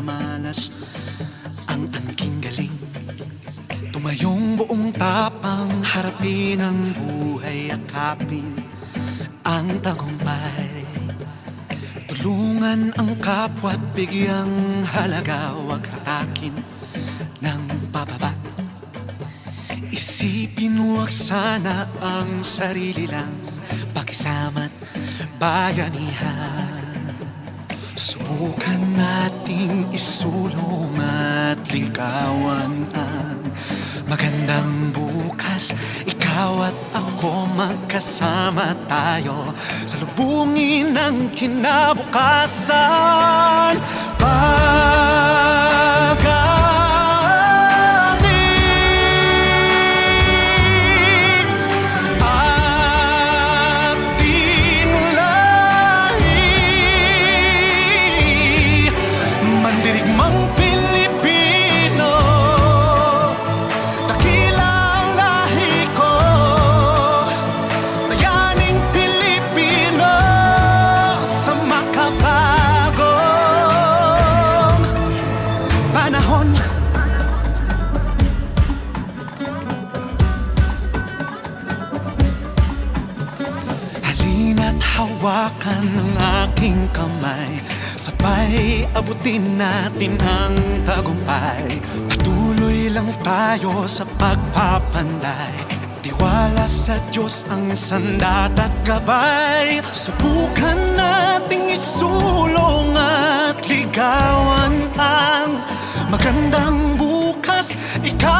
pamalas Ang angking galing. Tumayong buong tapang Harapin ang buhay Akapin ang tagumpay. Tulungan ang kapwa't bigyang halaga Huwag hatakin ng pababa. Isipin huwag sana ang sarili lang Pakisama't bayanihan Subukan nating isulong at ligawan ang magandang bukas. Ikaw at ako magkasama tayo Sa lubungin ng kinabukasan. Pag-anin Halina't hawakan ng aking kamay. Sabay abutin natin ang tagumpay. Patuloy lang tayo sa pagpapanday Tiwala sa Diyos ang sandat at gabay Subukan nating isulong at ligawan ang magandang bukas. Ikaw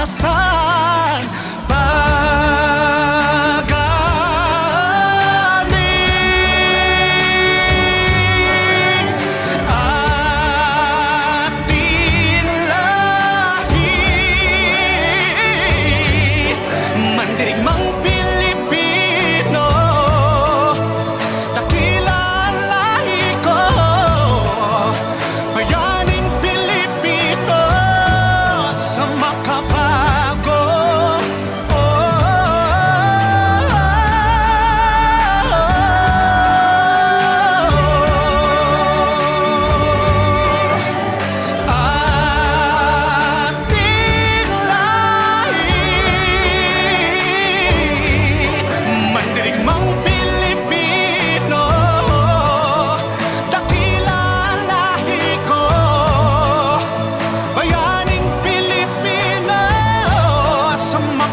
tayo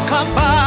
campana.